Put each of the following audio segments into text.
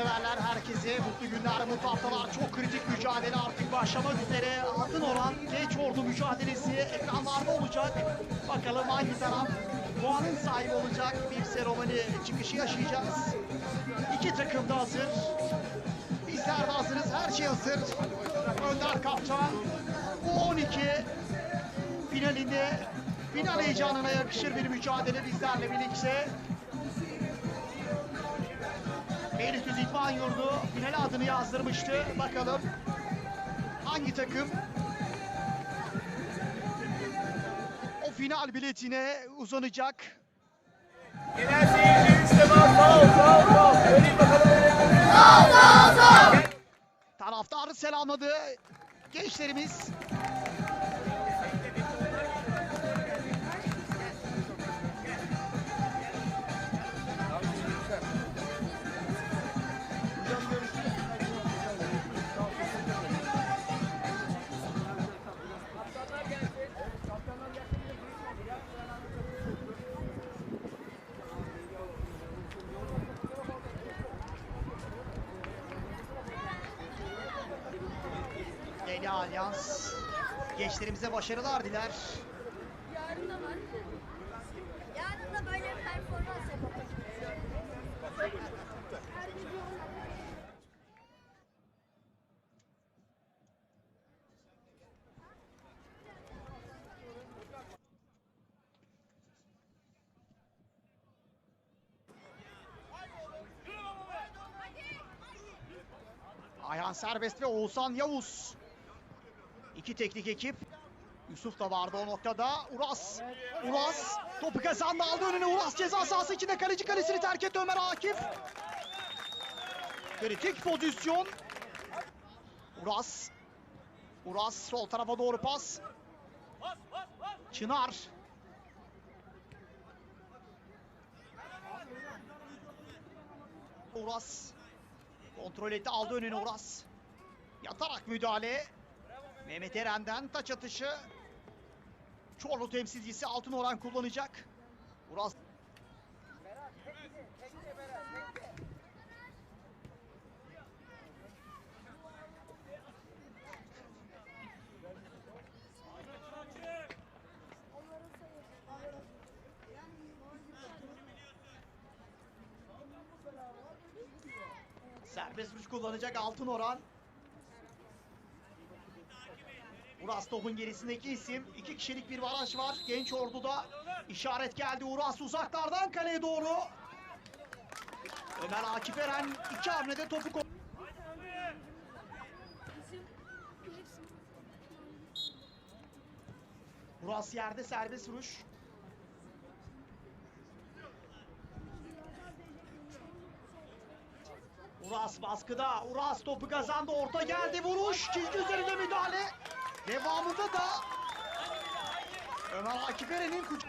severler herkese mutlu günler, mutlu haftalar. Çok kritik mücadele artık başlamak üzere. Altın oran genç ordu mücadelesi ekranlarda olacak. Bakalım hangi taraf puanın sahibi olacak. Bir seremoni çıkışı yaşayacağız. İki takım da hazır. Bizler de hazırız. Her şey hazır. Önder Kaptan. Bu 12 finalinde final heyecanına yakışır bir mücadele bizlerle birlikte. İdman Yurdu finale adını yazdırmıştı. Bakalım hangi takım o final biletine uzanacak. Genel seyircimiz de var. Ol, sağ ol. Söyleyin bakalım. Taraftarı selamladı gençlerimiz. Alyans gençlerimize başarılar diler. Yarın da var. Yarın da böyle bir performans yapalım. Ayhan Serbest ve Oğuzhan Yavuz. İki teknik ekip. Yusuf da vardı o noktada. Uras. Uras. Topu kazandı aldı önüne. Uras ceza sahası içinde kaleci kalesini terk etti Ömer Akif. Kritik pozisyon. Uras. Uras sol tarafa doğru pas. Çınar. Uras. Kontrol etti aldı önüne Uras. Yatarak müdahale. Mehmet Eren'den taç atışı. Çorlu temsilcisi Altın Oran kullanacak. Uras serbest vuruş kullanacak Altın Oran. Uras topun gerisindeki isim. İki kişilik bir baraj var. Genç Ordu'da işaret geldi. Uras uzaklardan kaleye doğru. Ömer Akif Eren iki hamlede topu ko- Uras yerde serbest vuruş. Uras baskıda. Uras topu kazandı. Orta geldi. Vuruş. Çizgi üzerinde müdahale. Devamında da Ömer Akif Eren'in kuc-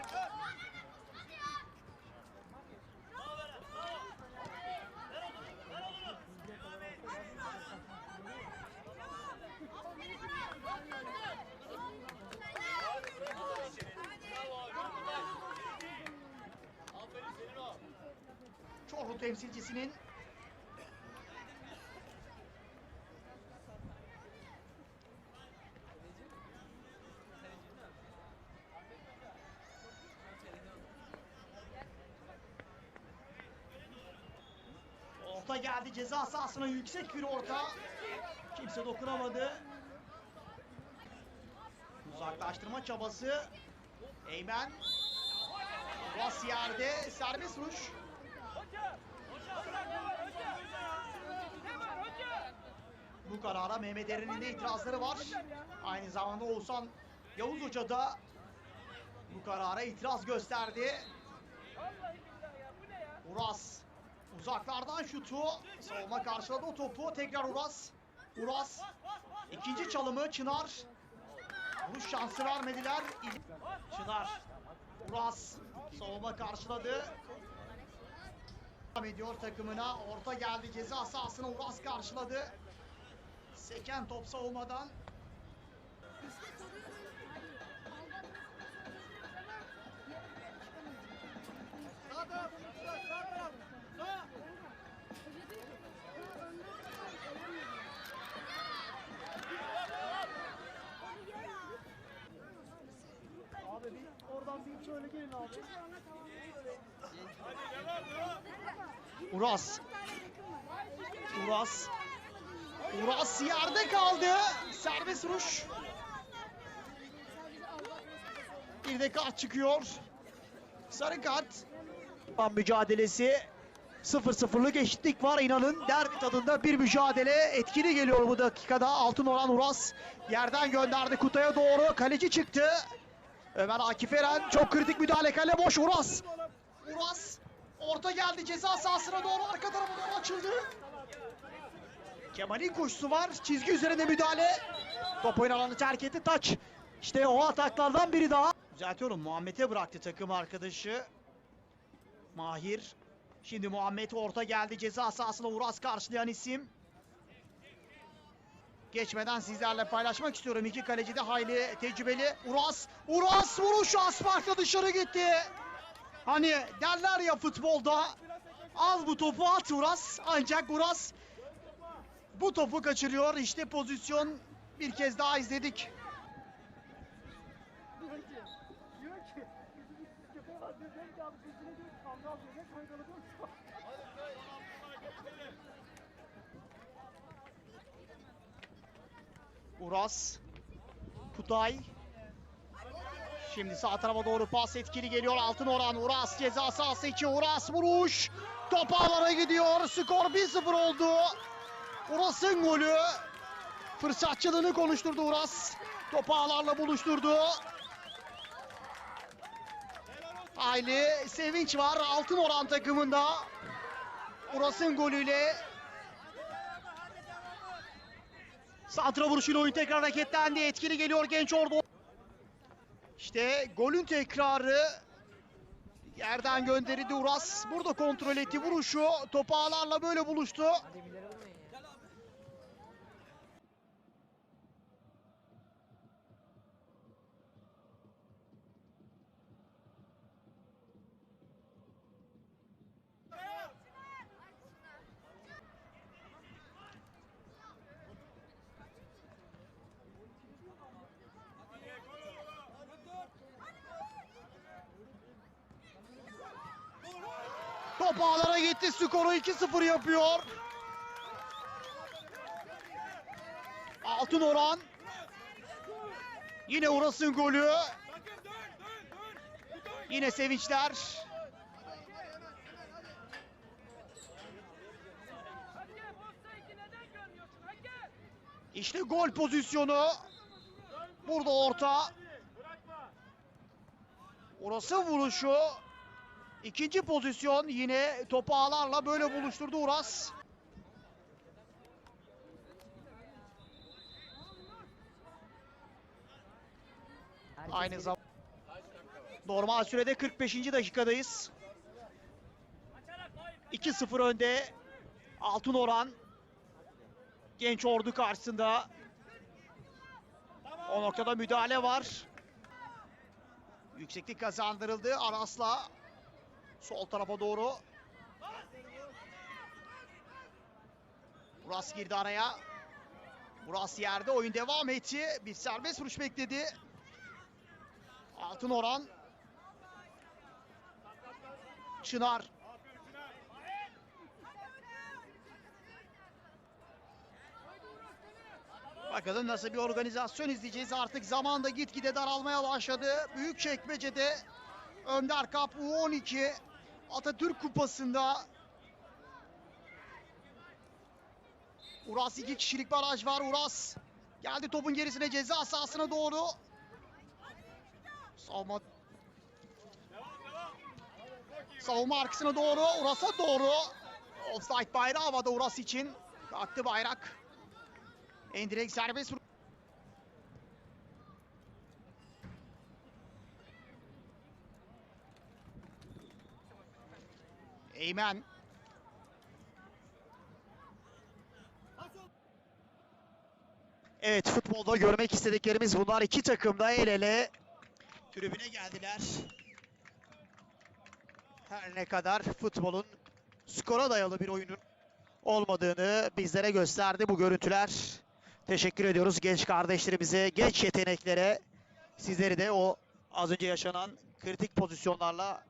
Çorlu temsilcisinin Orta ceza sahasına yüksek bir orta. Kimse dokunamadı. Uzaklaştırma çabası. Eymen. Bas yerde serbest vuruş. Bu karara Mehmet Eren'in de itirazları var. Aynı zamanda Oğuzhan Yavuz Hoca da bu karara itiraz gösterdi. Uras uzaklardan şutu. Savunma karşıladı o topu. Tekrar Uras. Uras. İkinci çalımı Çınar. Vuruş şansı vermediler. Çınar. Uras. Savunma karşıladı. Devam ediyor takımına. Orta geldi ceza sahasına Uras karşıladı. Seken top savunmadan. Uras. Uras. Uras yerde kaldı. Serbest vuruş. Bir de kart çıkıyor. Sarı kart. Mücadelesi 0-0'lık eşitlik var inanın. Derbi tadında bir mücadele etkili geliyor bu dakikada. Altın oran Uras yerden gönderdi Kutay'a doğru. Kaleci çıktı. Ömer Akif Eren çok kritik müdahale kale boş Uras. Uras orta geldi ceza sahasına doğru arka tarafa açıldı. Kemal'in koşusu var. Çizgi üzerinde müdahale. Top oyun alanı terk etti. Taç. İşte o ataklardan biri daha. Düzeltiyorum. Muhammed'e bıraktı takım arkadaşı. Mahir. Şimdi Muhammed orta geldi. Ceza sahasına Uras karşılayan isim. Geçmeden sizlerle paylaşmak istiyorum. İki kaleci de hayli tecrübeli. Uras. Uras vuruşu asfalta dışarı gitti. Hani derler ya futbolda. Al bu topu at Uras. Ancak Uras bu topu kaçırıyor. İşte pozisyon bir kez daha izledik. Uras. Kutay. Şimdi sağ tarafa doğru pas etkili geliyor. Altın oran Uras ceza sahası içi Uras vuruş. Top ağlara gidiyor. Skor 1-0 oldu. Uras'ın golü. Fırsatçılığını konuşturdu Uras. Top ağlarla buluşturdu. Hayli sevinç var altın oran takımında. Uras'ın golüyle Santra vuruşuyla oyun tekrar hareketlendi. Etkili geliyor genç ordu. İşte golün tekrarı. Yerden gönderildi Uras. Burada kontrol etti vuruşu. Topu ağlarla böyle buluştu. Top gitti. Skoru 2-0 yapıyor. Altın oran. Yine Uras'ın golü. Yine sevinçler. İşte gol pozisyonu. Burada orta. Uras'ın vuruşu. İkinci pozisyon yine topu ağlarla böyle buluşturdu Uras. Aynı zamanda normal sürede 45. dakikadayız. 2-0 önde Altın Oran Genç Ordu karşısında o noktada müdahale var. Yükseklik kazandırıldı Aras'la Sol tarafa doğru. Uras girdi araya. Uras yerde oyun devam etti. Bir serbest vuruş bekledi. Altın oran. Çınar. Bakalım nasıl bir organizasyon izleyeceğiz. Artık zaman da gitgide daralmaya başladı. Büyük çekmecede Önder Kap U12 Atatürk Kupası'nda Uras iki kişilik baraj var. Uras geldi topun gerisine ceza sahasına doğru. Savunma Savunma arkasına doğru. Uras'a doğru. Offside bayrağı havada Uras için. Kalktı bayrak. Endirek serbest Eymen. Evet futbolda görmek istediklerimiz bunlar. İki takım da el ele tribüne geldiler. Her ne kadar futbolun skora dayalı bir oyunun olmadığını bizlere gösterdi bu görüntüler. Teşekkür ediyoruz genç kardeşlerimize, genç yeteneklere. Sizleri de o az önce yaşanan kritik pozisyonlarla